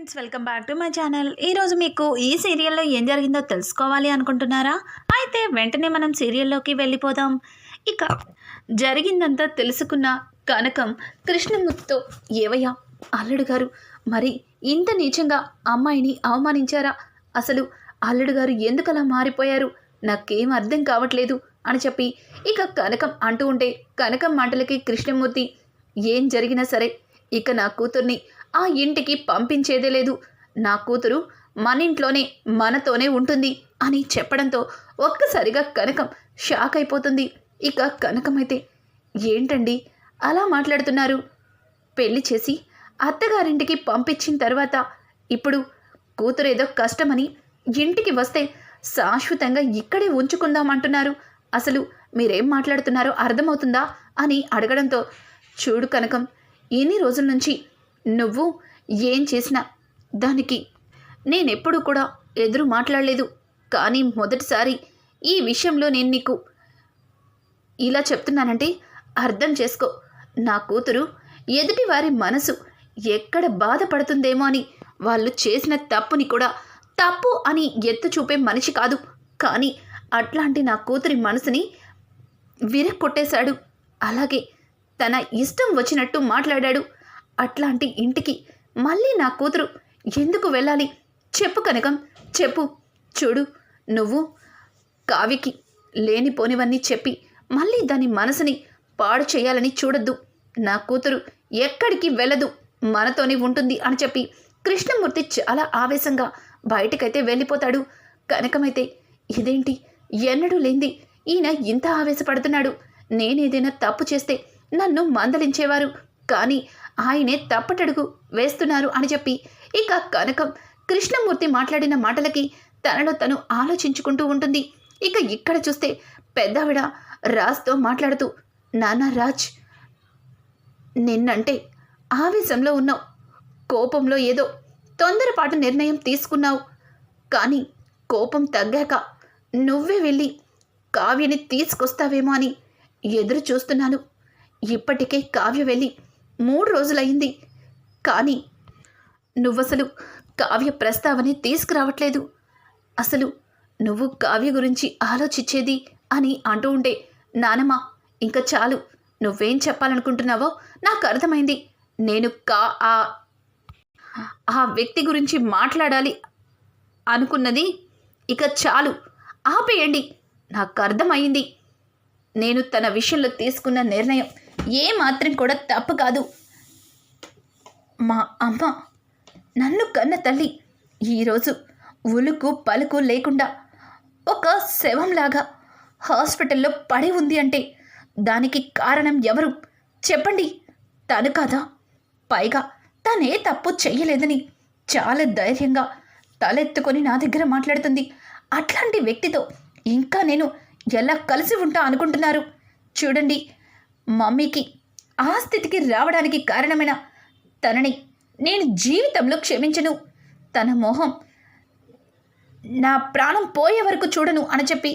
Friends welcome back to my channel. ఈరోజు మీకు ఈ సీరియల్లో ఏం జరిగిందో తెలుసుకోవాలి అనుకుంటున్నారా? అయితే వెంటనే మనం సీరియల్లోకి వెళ్ళిపోదాం. ఇక జరిగిందంతా తెలుసుకున్న కనకం కృష్ణమూర్తితో ఏవయ్యా అల్లుడు గారు మరి ఇంత నీచంగా అమ్మాయిని అవమానించారా? అసలు అల్లుడు గారు ఎందుకలా మారిపోయారు? నాకేం అర్థం కావట్లేదు అని చెప్పి ఇక కనకం అంటూ ఉంటే కనకం మాటలకి కృష్ణమూర్తి ఏం జరిగినా సరే ఇక నా కూతుర్ని ఆ ఇంటికి పంపించేదే లేదు. నా కూతురు మన ఇంట్లోనే మనతోనే ఉంటుంది అని చెప్పడంతో ఒక్కసారిగా కనకం షాక్ అయిపోతుంది. ఇక కనకమైతే ఏంటండి? అలా మాట్లాడుతున్నారు. పెళ్ళి చేసి అత్తగారింటికి పంపించిన తర్వాత ఇప్పుడు కూతురు ఏదో కష్టమని ఇంటికి వస్తే శాశ్వతంగా ఇక్కడే ఉంచుకుందామంటున్నారు. అసలు మీరేం మాట్లాడుతున్నారో అర్థమవుతుందా? అని అడగడంతో చూడు కనకం ఎన్ని రోజుల నుంచి నువ్వు ఏం చేసినా దానికి నేనెప్పుడు కూడా ఎదురు మాట్లాడలేదు. కానీ మొదటిసారి ఈ విషయంలో నేను నీకు ఇలా చెప్తున్నానంటే అర్థం చేసుకో. నా కూతురు ఎదుటి వారి మనసు ఎక్కడ బాధపడుతుందేమో అని వాళ్ళు చేసిన తప్పుని కూడా తప్పు అని ఎత్తు చూపే మనిషి కాదు. కానీ అట్లాంటి నా కూతురి మనసుని విరక్కొట్టేశాడు. అలాగే తన ఇష్టం వచ్చినట్టు మాట్లాడాడు. అట్లాంటి ఇంటికి మళ్ళీ నా కూతురు ఎందుకు వెళ్ళాలి? చెప్పు కనకం చెప్పు. చూడు నువ్వు కావికి లేనిపోనివన్నీ చెప్పి మళ్ళీ దాని మనసుని పాడు చేయాలని చూడొద్దు. నా కూతురు ఎక్కడికి వెళ్ళదు మనతోనే ఉంటుంది అని చెప్పి కృష్ణమూర్తి చాలా ఆవేశంగా బయటకైతే వెళ్ళిపోతాడు. కనకమైతే ఇదేంటి? ఎన్నడూ లేంది. ఈయన ఇంత ఆవేశపడుతున్నాడు. నేనేదైనా తప్పు చేస్తే నన్ను మందలించేవారు. కానీ ఆయనే తప్పటడుగు వేస్తున్నారు అని చెప్పి ఇక కనకం కృష్ణమూర్తి మాట్లాడిన మాటలకి తనలో తను ఆలోచించుకుంటూ ఉంటుంది. ఇక ఇక్కడ చూస్తే పెద్దావిడ రాజ్తో మాట్లాడుతూ నాన్న రాజ్ నిన్నంటే ఆవేశంలో ఉన్నావు. కోపంలో ఏదో తొందరపాటు నిర్ణయం తీసుకున్నావు. కానీ కోపం తగ్గాక నువ్వే వెళ్ళి కావ్యని తీసుకొస్తావేమో అని ఎదురు చూస్తున్నాను. ఇప్పటికే కావ్య వెళ్ళి మూడు రోజులయ్యింది. కానీ నువ్వసలు కావ్య ప్రస్తావనే తీసుకురావట్లేదు. అసలు నువ్వు కావ్య గురించి ఆలోచించేది అని అంటూ ఉంటే నానమ్మ ఇంకా చాలు. నువ్వేం చెప్పాలనుకుంటున్నావో నాకు అర్థమైంది. నేను కా ఆ ఆ వ్యక్తి గురించి మాట్లాడాలి అనుకున్నది. ఇక చాలు. ఆపేయండి. నాకు అర్థమైంది నేను తన విషయంలో తీసుకున్న నిర్ణయం ఏ మాత్రం కూడా తప్పు కాదు. మా అమ్మ నన్ను కన్న తల్లి. ఈరోజు ఉలుకు పలుకు లేకుండా ఒక శవంలాగా హాస్పిటల్లో పడి ఉంది అంటే దానికి కారణం ఎవరు? చెప్పండి. తను కాదా? పైగా తనే తప్పు చేయలేదని చాలా ధైర్యంగా తలెత్తుకొని నా దగ్గర మాట్లాడుతుంది. అట్లాంటి వ్యక్తితో ఇంకా నేను ఎలా కలిసి ఉంటా అనుకుంటున్నారు? చూడండి. మమ్మీకి ఆ స్థితికి రావడానికి కారణమైన తనని నేను జీవితంలో క్షమించను. తన మొహం నా ప్రాణం పోయే వరకు చూడను అని చెప్పి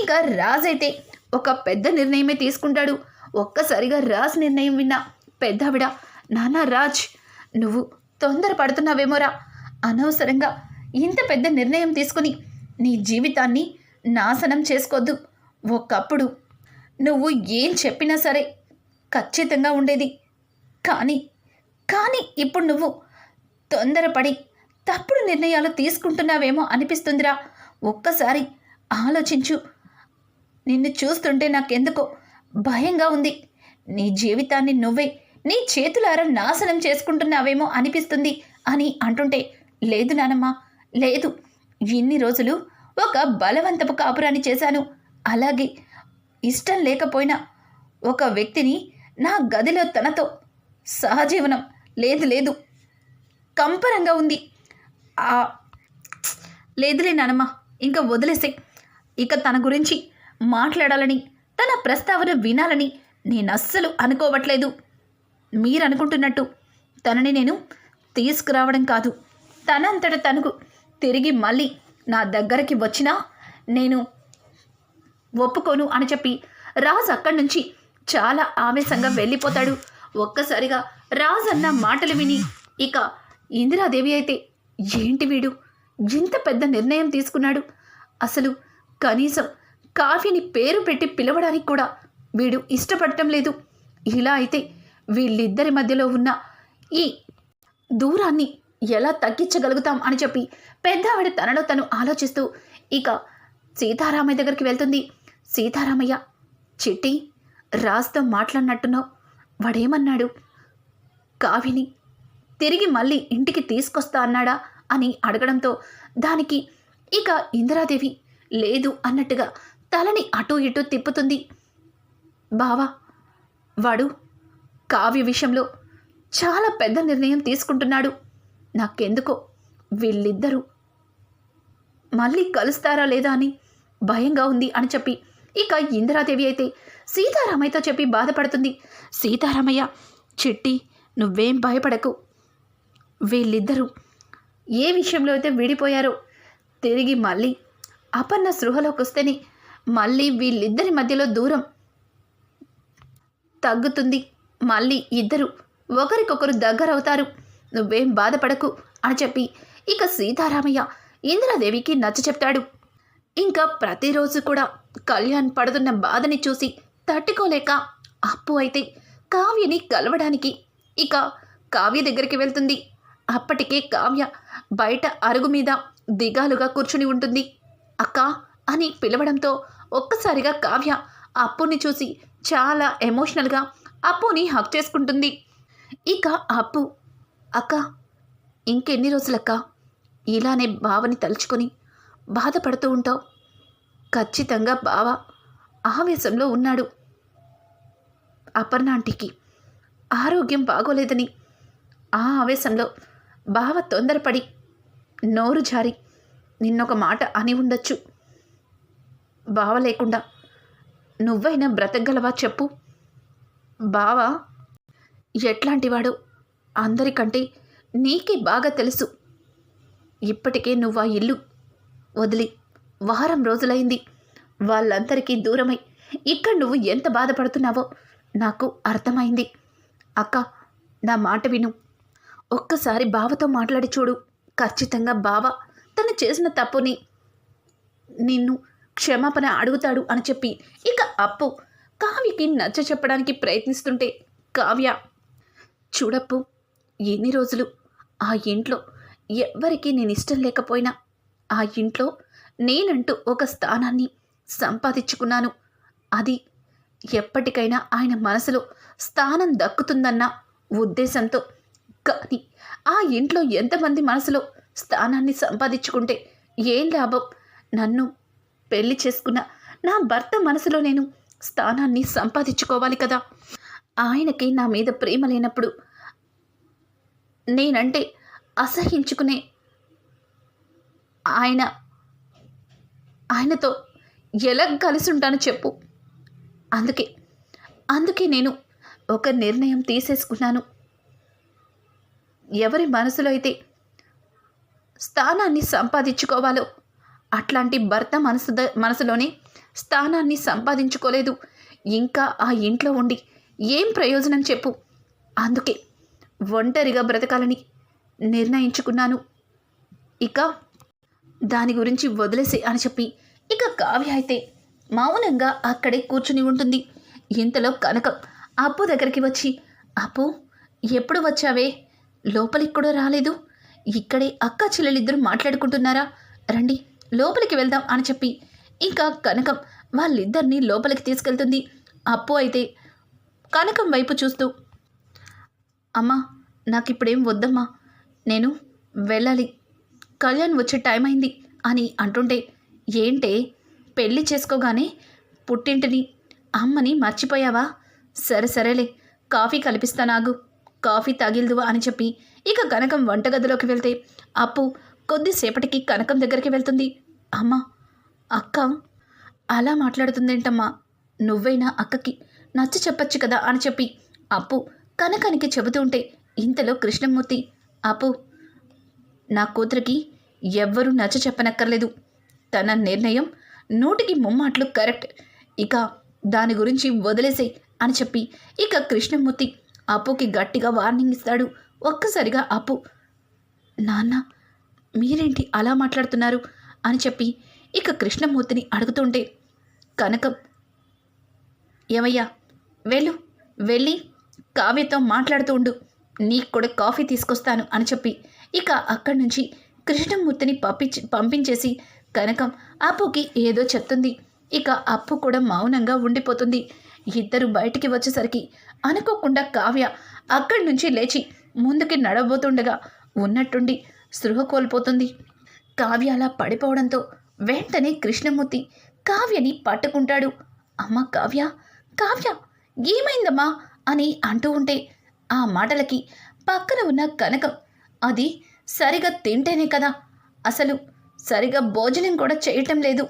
ఇంకా రాజ్ అయితే ఒక పెద్ద నిర్ణయమే తీసుకుంటాడు. ఒక్కసారిగా రాజ్ నిర్ణయం విన్నా పెద్దావిడ నాన్న రాజ్ నువ్వు తొందర పడుతున్నావేమోరా అనవసరంగా ఇంత పెద్ద నిర్ణయం తీసుకుని నీ జీవితాన్ని నాశనం చేసుకోవద్దు ఒకప్పుడు నువ్వు ఏం చెప్పినా సరే ఖచ్చితంగా ఉండేది. కానీ కానీ ఇప్పుడు నువ్వు తొందరపడి తప్పుడు నిర్ణయాలు తీసుకుంటున్నావేమో అనిపిస్తుందిరా. ఒక్కసారి ఆలోచించు. నిన్ను చూస్తుంటే నాకెందుకో భయంగా ఉంది. నీ జీవితాన్ని నువ్వే నీ చేతులారా నాశనం చేసుకుంటున్నావేమో అనిపిస్తుంది అని అంటుంటే లేదు నానమ్మ లేదు. ఇన్ని రోజులు ఒక బలవంతపు కాపురాన్ని చేశాను. అలాగే ఇష్టం లేకపోయినా ఒక వ్యక్తిని నా గదిలో తనతో సహజీవనం లేదు లేదు. కంపరంగా ఉంది. ఆ లేదులే నానమ్మ ఇంకా వదిలేసే. ఇక తన గురించి మాట్లాడాలని తన ప్రస్తావన వినాలని నేను అస్సలు అనుకోవట్లేదు. మీరు అనుకుంటున్నట్టు తనని నేను తీసుకురావడం కాదు. తనంతట తనకు తిరిగి మళ్ళీ నా దగ్గరికి వచ్చినా నేను ఒప్పుకోను అని చెప్పి రాజు అక్కడి నుంచి చాలా ఆవేశంగా వెళ్ళిపోతాడు. ఒక్కసారిగా రాజు అన్న మాటలు విని ఇక ఇందిరాదేవి అయితే ఏంటి వీడు? ఇంత పెద్ద నిర్ణయం తీసుకున్నాడు. అసలు కనీసం కాఫీని పేరు పెట్టి పిలవడానికి కూడా వీడు ఇష్టపడటం లేదు. ఇలా అయితే వీళ్ళిద్దరి మధ్యలో ఉన్న ఈ దూరాన్ని ఎలా తగ్గించగలుగుతాం అని చెప్పి పెద్ద ఆవిడ తనలో తను ఆలోచిస్తూ ఇక సీతారామయ్య దగ్గరికి వెళ్తుంది. సీతారామయ్య చిట్టి రాజుతో మాట్లాడినట్టున్నావు. వాడేమన్నాడు? కావిని తిరిగి మళ్ళీ ఇంటికి తీసుకొస్తా అన్నాడా? అని అడగడంతో దానికి ఇక ఇందిరాదేవి లేదు అన్నట్టుగా తలని అటూ ఇటూ తిప్పుతుంది. బావా వాడు కావ్య విషయంలో చాలా పెద్ద నిర్ణయం తీసుకుంటున్నాడు. నాకెందుకో వీళ్ళిద్దరూ మళ్ళీ కలుస్తారా లేదా అని భయంగా ఉంది అని చెప్పి ఇక ఇందిరాదేవి అయితే సీతారామయ్యతో చెప్పి బాధపడుతుంది. సీతారామయ్య చిట్టి నువ్వేం భయపడకు. వీళ్ళిద్దరూ ఏ విషయంలో అయితే విడిపోయారో తిరిగి మళ్ళీ అపర్ణ సృహలోకి వస్తేనే మళ్ళీ వీళ్ళిద్దరి మధ్యలో దూరం తగ్గుతుంది. మళ్ళీ ఇద్దరు ఒకరికొకరు దగ్గరవుతారు. నువ్వేం బాధపడకు అని చెప్పి ఇక సీతారామయ్య ఇందిరాదేవికి నచ్చ చెప్తాడు ఇంకా ప్రతిరోజు కూడా కళ్యాణ్ పడుతున్న బాధని చూసి తట్టుకోలేక అప్పు అయితే కావ్యని కలవడానికి ఇక కావ్య దగ్గరికి వెళ్తుంది. అప్పటికే కావ్య బయట అరుగు మీద దిగాలుగా కూర్చుని ఉంటుంది. అక్క అని పిలవడంతో ఒక్కసారిగా కావ్య అప్పుని చూసి చాలా ఎమోషనల్గా అప్పుని హక్ చేసుకుంటుంది. ఇక అప్పు అక్క ఇంకెన్ని రోజులక్క ఇలానే బావని తలుచుకొని బాధపడుతూ ఉంటావు. ఖచ్చితంగా బావ ఆవేశంలో ఉన్నాడు. అపర్ణాంటికి ఆరోగ్యం బాగోలేదని ఆ ఆవేశంలో బావ తొందరపడి నోరు జారి నిన్నొక మాట అని ఉండొచ్చు. బావ లేకుండా నువ్వైనా బ్రతకగలవా చెప్పు. బావ ఎట్లాంటివాడో అందరికంటే నీకే బాగా తెలుసు. ఇప్పటికే నువ్వు ఆ ఇల్లు వదిలి. వారం రోజులైంది. వాళ్ళందరికీ దూరమై ఇక్కడ నువ్వు ఎంత బాధపడుతున్నావో నాకు అర్థమైంది. అక్క నా మాట విను. ఒక్కసారి బావతో మాట్లాడి చూడు. ఖచ్చితంగా బావ తను చేసిన తప్పుని నిన్ను క్షమాపణ అడుగుతాడు అని చెప్పి ఇక అప్పు కావ్యకి నచ్చ చెప్పడానికి ప్రయత్నిస్తుంటే కావ్య చూడప్పు ఎన్ని రోజులు ఆ ఇంట్లో ఎవ్వరికీ నేను ఇష్టం లేకపోయినా ఆ ఇంట్లో నేనంటూ ఒక స్థానాన్ని సంపాదించుకున్నాను. అది ఎప్పటికైనా ఆయన మనసులో స్థానం దక్కుతుందన్న ఉద్దేశంతో కానీ ఆ ఇంట్లో ఎంతమంది మనసులో స్థానాన్ని సంపాదించుకుంటే ఏం లాభం? నన్ను పెళ్ళి చేసుకున్న నా భర్త మనసులో నేను స్థానాన్ని సంపాదించుకోవాలి కదా. ఆయనకి నా మీద ప్రేమ లేనప్పుడు నేనంటే అసహించుకునే ఆయన ఆయనతో ఎలా కలిసి ఉంటానో చెప్పు. అందుకే అందుకే నేను ఒక నిర్ణయం తీసేసుకున్నాను. ఎవరి మనసులో అయితే స్థానాన్ని సంపాదించుకోవాలో అట్లాంటి భర్త మనసు మనసులోనే స్థానాన్ని సంపాదించుకోలేదు. ఇంకా ఆ ఇంట్లో ఉండి ఏం ప్రయోజనం చెప్పు. అందుకే ఒంటరిగా బ్రతకాలని నిర్ణయించుకున్నాను. ఇక దాని గురించి వదిలేసి అని చెప్పి ఇక కావ్య అయితే మౌనంగా అక్కడే కూర్చుని ఉంటుంది. ఇంతలో కనకం అప్పు దగ్గరికి వచ్చి అప్పు ఎప్పుడు వచ్చావే? లోపలికి కూడా రాలేదు. ఇక్కడే అక్క చెల్లెలిద్దరూ మాట్లాడుకుంటున్నారా? రండి లోపలికి వెళ్దాం అని చెప్పి ఇంకా కనకం వాళ్ళిద్దరినీ లోపలికి తీసుకెళ్తుంది. అప్పు అయితే కనకం వైపు చూస్తూ అమ్మా నాకిప్పుడేం వద్దమ్మా. నేను వెళ్ళాలి. కళ్యాణ్ వచ్చే టైం అయింది అని అంటుంటే ఏంటే? పెళ్ళి చేసుకోగానే పుట్టింటిని అమ్మని మర్చిపోయావా? సరే సరేలే కాఫీ కల్పిస్తానాగు కాఫీ తగిల్దువా అని చెప్పి ఇక కనకం వంటగదిలోకి వెళ్తే అప్పు కొద్దిసేపటికి కనకం దగ్గరికి వెళ్తుంది. అమ్మ అక్క అలా మాట్లాడుతుందేంటమ్మా? నువ్వైనా అక్కకి నచ్చ చెప్పచ్చు కదా అని చెప్పి అప్పు కనకానికి చెబుతూ ఉంటే ఇంతలో కృష్ణమూర్తి అప్పు నా కూతురికి ఎవ్వరూ నచ్చ చెప్పనక్కర్లేదు. తన నిర్ణయం నూటికి ముమ్మాట్లు కరెక్ట్. ఇక దాని గురించి వదిలేసే అని చెప్పి ఇక కృష్ణమూర్తి అప్పుకి గట్టిగా వార్నింగ్ ఇస్తాడు. ఒక్కసారిగా అప్పు నాన్న మీరేంటి అలా మాట్లాడుతున్నారు? అని చెప్పి ఇక కృష్ణమూర్తిని అడుగుతుంటే కనకం ఏమయ్యా వెళ్ళు వెళ్ళి కావ్యతో మాట్లాడుతూ ఉండు. నీకు కూడా కాఫీ తీసుకొస్తాను అని చెప్పి ఇక అక్కడి నుంచి కృష్ణమూర్తిని పంపించి పంపించేసి కనకం అప్పుకి ఏదో చెప్తుంది. ఇక అప్పు కూడా మౌనంగా ఉండిపోతుంది. ఇద్దరు బయటికి వచ్చేసరికి అనుకోకుండా కావ్య అక్కడి నుంచి లేచి ముందుకి నడవబోతుండగా ఉన్నట్టుండి స్పృహ కోల్పోతుంది. కావ్య అలా పడిపోవడంతో వెంటనే కృష్ణమూర్తి కావ్యని పట్టుకుంటాడు. అమ్మ కావ్య కావ్య ఏమైందమ్మా? అని అంటూ ఉంటే ఆ మాటలకి పక్కన ఉన్న కనకం అది సరిగా తింటేనే కదా. అసలు సరిగా భోజనం కూడా చేయటం లేదు.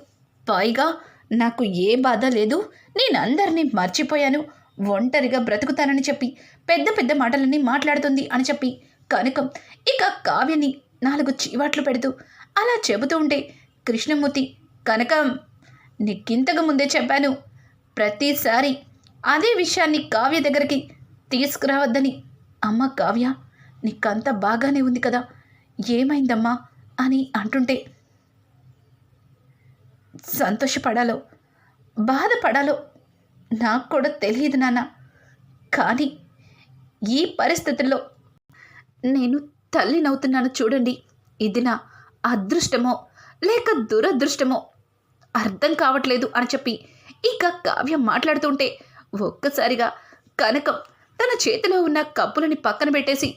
పైగా నాకు ఏ బాధ లేదు. నేను అందరినీ మర్చిపోయాను. ఒంటరిగా బ్రతుకుతానని చెప్పి పెద్ద పెద్ద మాటలన్నీ మాట్లాడుతుంది అని చెప్పి కనకం ఇక కావ్యని నాలుగు చీవాట్లు పెడుతూ అలా చెబుతూ ఉంటే కృష్ణమూర్తి కనకం నీకింతకు ముందే చెప్పాను ప్రతిసారి అదే విషయాన్ని కావ్య దగ్గరికి తీసుకురావద్దని. అమ్మ కావ్య నీకంతా బాగానే ఉంది కదా. ఏమైందమ్మా అని అంటుంటే సంతోషపడాలో బాధపడాలో నాకు కూడా తెలియదు నాన్న. కానీ ఈ పరిస్థితుల్లో నేను తల్లినవుతున్నాను చూడండి. ఇది నా అదృష్టమో లేక దురదృష్టమో అర్థం కావట్లేదు అని చెప్పి ఇక కావ్యం మాట్లాడుతుంటే ఒక్కసారిగా కనకం తన చేతిలో ఉన్న కప్పులని పక్కన పెట్టేసి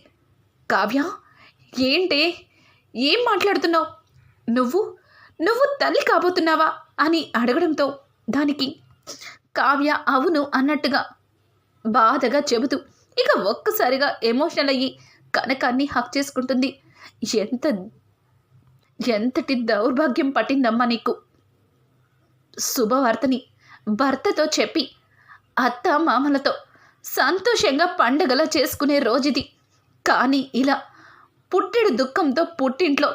కావ్య ఏంటే? ఏం మాట్లాడుతున్నావు? నువ్వు? నువ్వు తల్లి కాబోతున్నావా? అని అడగడంతో దానికి కావ్య అవును అన్నట్టుగా బాధగా చెబుతూ ఇక ఒక్కసారిగా ఎమోషనల్ అయ్యి కనకాన్ని హక్ చేసుకుంటుంది. ఎంత ఎంతటి దౌర్భాగ్యం పట్టిందమ్మా నీకు? శుభవార్తని భర్తతో చెప్పి అత్త మామలతో సంతోషంగా పండగలా చేసుకునే రోజుది. కానీ ఇలా పుట్టెడు దుఃఖంతో పుట్టింట్లో.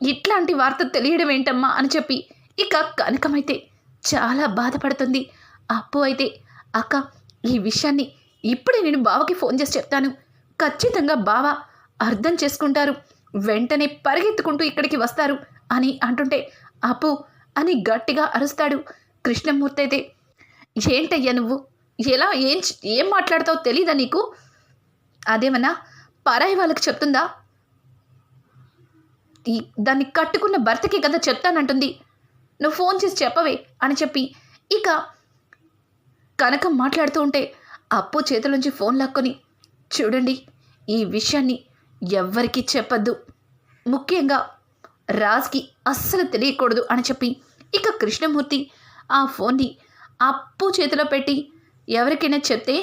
ఇట్లాంటి వార్త తెలియడం ఏంటమ్మా అని చెప్పి ఇక కనకమైతే చాలా బాధపడుతుంది. అప్పు అయితే అక్క ఈ విషయాన్ని ఇప్పుడే నేను బావకి ఫోన్ చేసి చెప్తాను. ఖచ్చితంగా బావ అర్థం చేసుకుంటారు. వెంటనే పరిగెత్తుకుంటూ ఇక్కడికి వస్తారు అని అంటుంటే అప్పు అని గట్టిగా అరుస్తాడు కృష్ణమూర్తి అయితే. ఏంటయ్యా నువ్వు? ఎలా ఏం ఏం మాట్లాడతావో తెలీదా నీకు? అదేమన్నా పరాయి వాళ్ళకి చెప్తుందా? ఈ దాన్ని కట్టుకున్న భర్తకి కదా చెప్తానంటుంది. నువ్వు ఫోన్ చేసి చెప్పవే అని చెప్పి ఇక కనకం మాట్లాడుతూ ఉంటే అప్పు చేతిలోంచి ఫోన్ లాక్కొని చూడండి ఈ విషయాన్ని ఎవ్వరికీ చెప్పద్దు. ముఖ్యంగా రాజ్కి అస్సలు తెలియకూడదు అని చెప్పి ఇక కృష్ణమూర్తి ఆ ఫోన్ని అప్పు చేతిలో పెట్టి ఎవరికైనా చెప్తే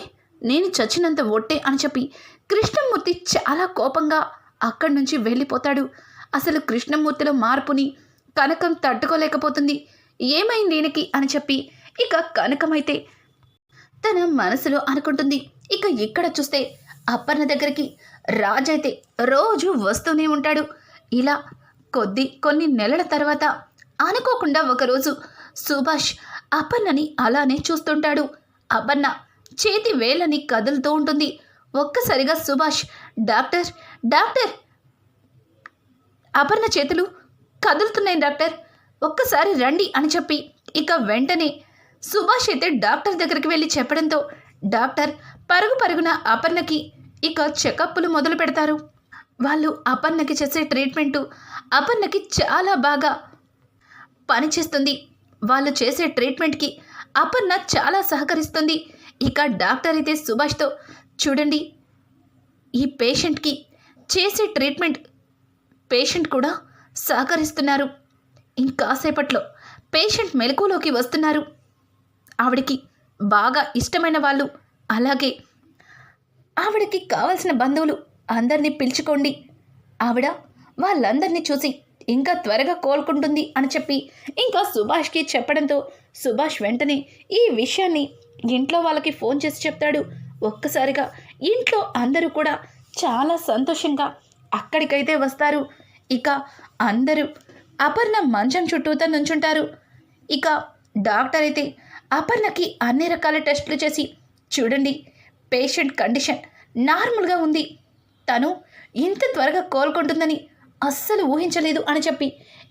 నేను చచ్చినంత ఒట్టే అని చెప్పి కృష్ణమూర్తి చాలా కోపంగా అక్కడి నుంచి వెళ్ళిపోతాడు. అసలు కృష్ణమూర్తిలో మార్పుని కనకం తట్టుకోలేకపోతుంది. ఏమైంది ఈయనకి అని చెప్పి ఇక కనకమైతే తన మనసులో అనుకుంటుంది. ఇక ఇక్కడ చూస్తే అప్పన్న దగ్గరికి రాజైతే రోజు వస్తూనే ఉంటాడు. ఇలా కొద్ది కొన్ని నెలల తర్వాత అనుకోకుండా ఒకరోజు సుభాష్ అపర్ణని అలానే చూస్తుంటాడు. అపర్ణ చేతి వేళ్ళని కదులుతూ ఉంటుంది. ఒక్కసారిగా సుభాష్ డాక్టర్ డాక్టర్! అపర్ణ చేతులు కదులుతున్నాయి డాక్టర్! ఒక్కసారి రండి అని చెప్పి ఇక వెంటనే సుభాష్ అయితే డాక్టర్ దగ్గరికి వెళ్ళి చెప్పడంతో డాక్టర్ పరుగు పరుగున అపర్ణకి ఇక చెకప్లు మొదలు పెడతారు. వాళ్ళు అపర్ణకి చేసే ట్రీట్మెంటు అపర్ణకి చాలా బాగా పనిచేస్తుంది. వాళ్ళు చేసే ట్రీట్మెంట్కి అపర్ణ చాలా సహకరిస్తుంది. ఇక డాక్టర్ అయితే సుభాష్తో చూడండి ఈ పేషెంట్కి చేసే ట్రీట్మెంట్ పేషెంట్ కూడా సహకరిస్తున్నారు. ఇంకాసేపట్లో పేషెంట్ మెలకులోకి వస్తున్నారు. ఆవిడకి బాగా ఇష్టమైన వాళ్ళు. అలాగే ఆవిడకి కావలసిన బంధువులు అందరినీ పిలుచుకోండి. ఆవిడ వాళ్ళందరినీ చూసి ఇంకా త్వరగా కోలుకుంటుంది అని చెప్పి ఇంకా సుభాష్కి చెప్పడంతో సుభాష్ వెంటనే ఈ విషయాన్ని ఇంట్లో వాళ్ళకి ఫోన్ చేసి చెప్తాడు ఒక్కసారిగా. ఇంట్లో అందరూ కూడా చాలా సంతోషంగా అక్కడికైతే వస్తారు. ఇక అందరూ అపర్ణ మంచం చుట్టూతో నుంచుంటారు. ఇక డాక్టర్ అయితే అపర్ణకి అన్ని రకాల టెస్టులు చేసి చూడండి పేషెంట్ కండిషన్ నార్మల్గా ఉంది. తను ఇంత త్వరగా కోలుకుంటుందని అస్సలు ఊహించలేదు అని చెప్పి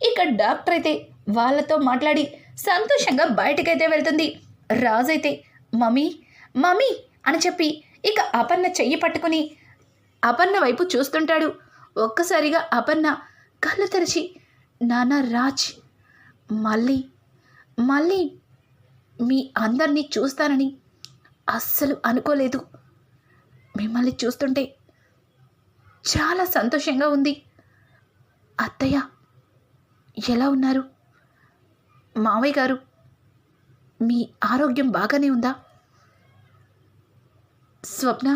ఇక డాక్టర్ అయితే వాళ్ళతో మాట్లాడి సంతోషంగా బయటకైతే వెళ్తుంది. రాజైతే మమ్మీ మమ్మీ అని చెప్పి ఇక అపర్ణ చెయ్యి పట్టుకుని అపర్ణ వైపు చూస్తుంటాడు. ఒక్కసారిగా అపర్ణ కళ్ళు తెరిచి నాన్న రాజ్ మళ్ళీ మళ్ళీ మీ అందరినీ చూస్తానని అస్సలు అనుకోలేదు. మిమ్మల్ని చూస్తుంటే చాలా సంతోషంగా ఉంది. అత్తయ్య ఎలా ఉన్నారు? మావయ్య గారు మీ ఆరోగ్యం బాగానే ఉందా? స్వప్న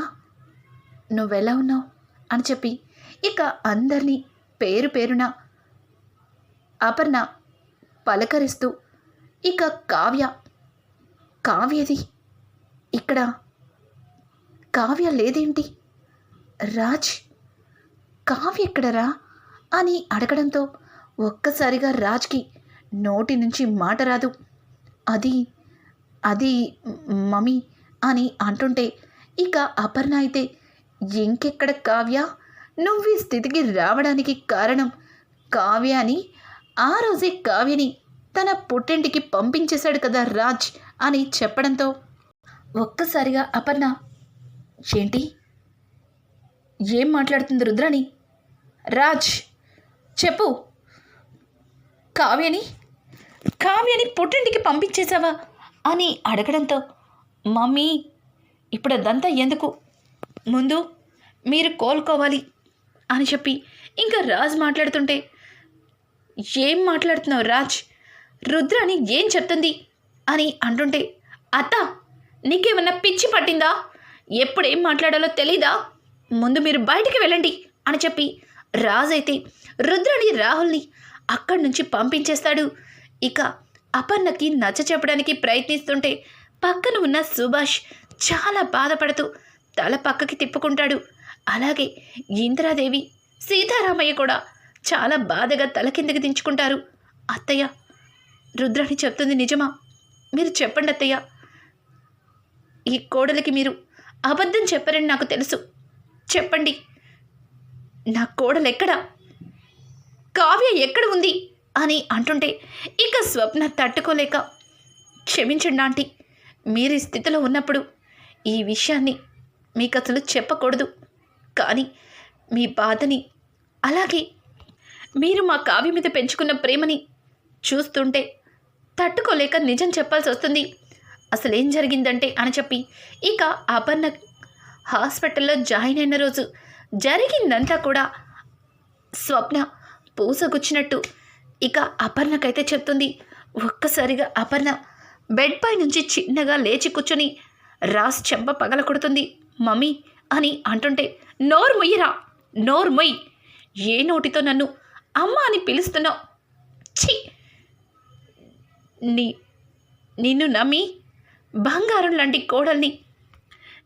నువ్వెలా ఉన్నావు? అని చెప్పి ఇక అందరినీ పేరు పేరున అపర్ణ పలకరిస్తూ ఇక కావ్య కావ్యది ఇక్కడ. కావ్య లేదేంటి? రాజ్ కావ్య ఎక్కడరా అని అడగడంతో ఒక్కసారిగా రాజ్కి నోటి నుంచి మాట రాదు. అది అది మమ్మీ అని అంటుంటే ఇక అపర్ణ అయితే ఇంకెక్కడ కావ్య? నువ్వు ఈ స్థితికి రావడానికి కారణం కావ్య అని. ఆ రోజే కావ్యని తన పుట్టింటికి పంపించేశాడు కదా రాజ్ అని చెప్పడంతో ఒక్కసారిగా అపర్ణ ఏంటి? ఏం మాట్లాడుతుంది రుద్రాణి? రాజ్ చెప్పు. కావ్యని? కావ్యని పుట్టింటికి పంపించేశావా? అని అడగడంతో మమ్మీ ఇప్పుడు అదంతా ఎందుకు? ముందు మీరు కోలుకోవాలి అని చెప్పి ఇంకా రాజ్ మాట్లాడుతుంటే ఏం మాట్లాడుతున్నావు రాజ్? రుద్రాని ఏం చెప్తుంది? అని అంటుంటే అత్త నీకేమన్నా పిచ్చి పట్టిందా? ఎప్పుడు ఏం మాట్లాడాలో తెలీదా? ముందు మీరు బయటికి వెళ్ళండి అని చెప్పి రాజ్ అయితే రుద్రని రాహుల్ని అక్కడి నుంచి పంపించేస్తాడు. ఇక అపర్ణకి నచ్చ చెప్పడానికి ప్రయత్నిస్తుంటే పక్కన ఉన్న సుభాష్ చాలా బాధపడుతూ తల పక్కకి తిప్పుకుంటాడు. అలాగే ఇందిరాదేవి సీతారామయ్య కూడా చాలా బాధగా తల కిందకి దించుకుంటారు. అత్తయ్య రుద్రాణి చెప్తుంది నిజమా? మీరు చెప్పండి అత్తయ్య. ఈ కోడలికి మీరు అబద్ధం చెప్పారని నాకు తెలుసు. చెప్పండి. నా కోడలు ఎక్కడ? కావ్య ఎక్కడ ఉంది? అని అంటుంటే ఇక స్వప్న తట్టుకోలేక క్షమించండి ఆంటీ మీరు ఈ స్థితిలో ఉన్నప్పుడు ఈ విషయాన్ని మీకు అసలు చెప్పకూడదు. కానీ మీ బాధని అలాగే మీరు మా కావ్య మీద పెంచుకున్న ప్రేమని చూస్తుంటే తట్టుకోలేక నిజం చెప్పాల్సి వస్తుంది. అసలు ఏం జరిగిందంటే అని చెప్పి ఇక అపర్ణ హాస్పిటల్లో జాయిన్ అయిన రోజు జరిగిందంతా కూడా స్వప్న పూసగుచ్చినట్టు ఇక అపర్ణకైతే చెప్తుంది ఒక్కసారిగా అపర్ణ బెడ్ పై నుంచి చిన్నగా లేచి కూర్చొని రాస్ చెంప పగల కొడుతుంది. మమ్మీ అని అంటుంటే నోరు మొయ్యరా నోరు మొయ్ ఏ నోటితో నన్ను అమ్మ అని పిలుస్తున్నావు? ఛీ నీ నిన్ను నమ్మి బంగారం లాంటి కోడల్ని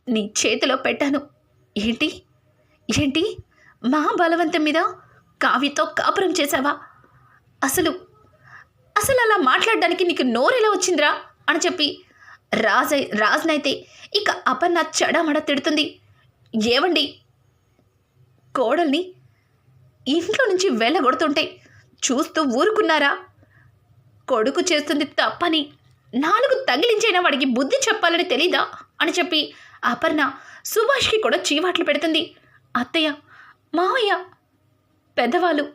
నీ చేతిలో పెట్టాను. ఏంటి? ఏంటి? మా బలవంతం మీద కావ్యతో కాపురం చేశావా? అసలు అసలు అలా మాట్లాడడానికి నీకు నోరెలా వచ్చిందిరా? అని చెప్పి రాజై రాజునైతే ఇక అపర్ణ చెడమడ తిడుతుంది. ఏవండి? కోడల్ని ఇంట్లో నుంచి వెళ్ళగొడుతుంటే చూస్తూ ఊరుకున్నారా? కొడుకు చేస్తుంది తప్పని నాలుగు తగిలించైనా వాడికి బుద్ధి చెప్పాలని తెలీదా? అని చెప్పి అపర్ణ సుభాష్కి కూడా చీవాట్లు పెడుతుంది. అత్తయ్య మావయ్య పెద్దవాళ్ళు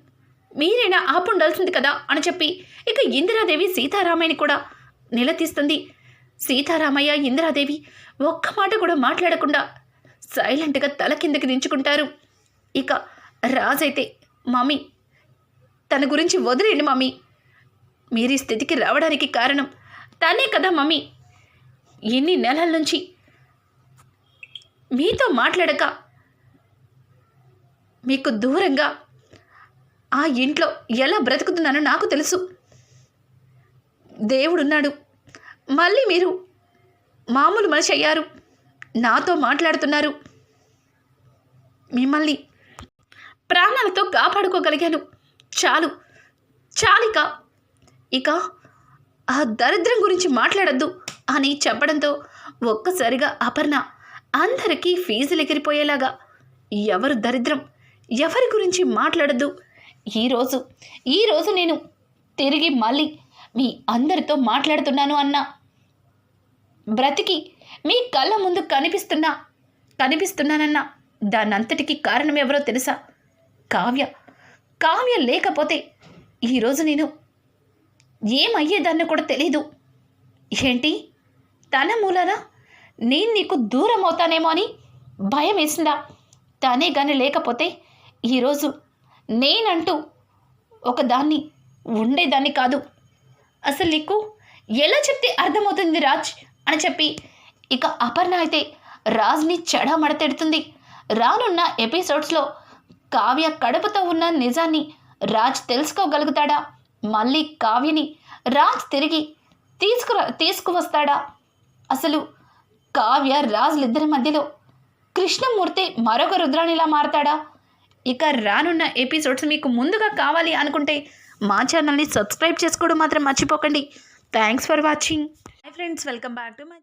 మీరైనా ఆపుండాల్సింది కదా అని చెప్పి ఇక ఇందిరాదేవి సీతారామయ్యని కూడా నిలదీస్తుంది. సీతారామయ్య ఇందిరాదేవి ఒక్క మాట కూడా మాట్లాడకుండా సైలెంట్గా తల కిందకి దించుకుంటారు. ఇక రాజైతే మమ్మీ తన గురించి వదిలేండి మమ్మీ మీరు ఈ స్థితికి రావడానికి కారణం తనే కదా మమ్మీ ఎన్ని నెలల నుంచి మీతో మాట్లాడక మీకు దూరంగా ఆ ఇంట్లో ఎలా బ్రతుకుతున్నానో నాకు తెలుసు. దేవుడున్నాడు. మళ్ళీ మీరు మామూలు మనిషి అయ్యారు. నాతో మాట్లాడుతున్నారు. మిమ్మల్ని ప్రాణాలతో కాపాడుకోగలిగాను. చాలు. చాలిక. ఇక ఆ దరిద్రం గురించి మాట్లాడద్దు అని చెప్పడంతో ఒక్కసారిగా అపర్ణ అందరికీ ఫీజులు ఎగిరిపోయేలాగా ఎవరు దరిద్రం ఎవరి గురించి మాట్లాడద్దు ఈరోజు ఈరోజు నేను తిరిగి మళ్ళీ మీ అందరితో మాట్లాడుతున్నాను అన్నా. బ్రతికి మీ కళ్ళ ముందు కనిపిస్తున్నా కనిపిస్తున్నానన్నా. దానంతటికి కారణం ఎవరో తెలుసా? కావ్య. కావ్య లేకపోతే ఈరోజు నేను ఏమయ్యేదాన్ని కూడా తెలీదు. ఏంటి? తన మూలన నేను నీకు దూరం అవుతానేమో అని భయం వేసిందా? తనే కానీ లేకపోతే ఈరోజు నేనంటూ ఒకదాన్ని ఉండేదాన్ని కాదు. అసలు నీకు ఎలా చెప్తే అర్థమవుతుంది రాజ్? అని చెప్పి ఇక అపర్ణ అయితే రాజ్ని చెడమడతెడుతుంది. రానున్న ఎపిసోడ్స్లో కావ్య కడుపుతో ఉన్న నిజాన్ని రాజ్ తెలుసుకోగలుగుతాడా? మళ్ళీ కావ్యని రాజ్ తిరిగి తీసుకురా తీసుకువస్తాడా? అసలు కావ్య రాజులిద్దరి మధ్యలో కృష్ణమూర్తి మరొక రుద్రానిలా మారతాడా? ఇక రానున్న ఎపిసోడ్స్ మీకు ముందుగా కావాలి అనుకుంటే మా ఛానల్ని సబ్స్క్రైబ్ చేసుకోవడం మాత్రం మర్చిపోకండి. Thanks for watching hi friends welcome back to my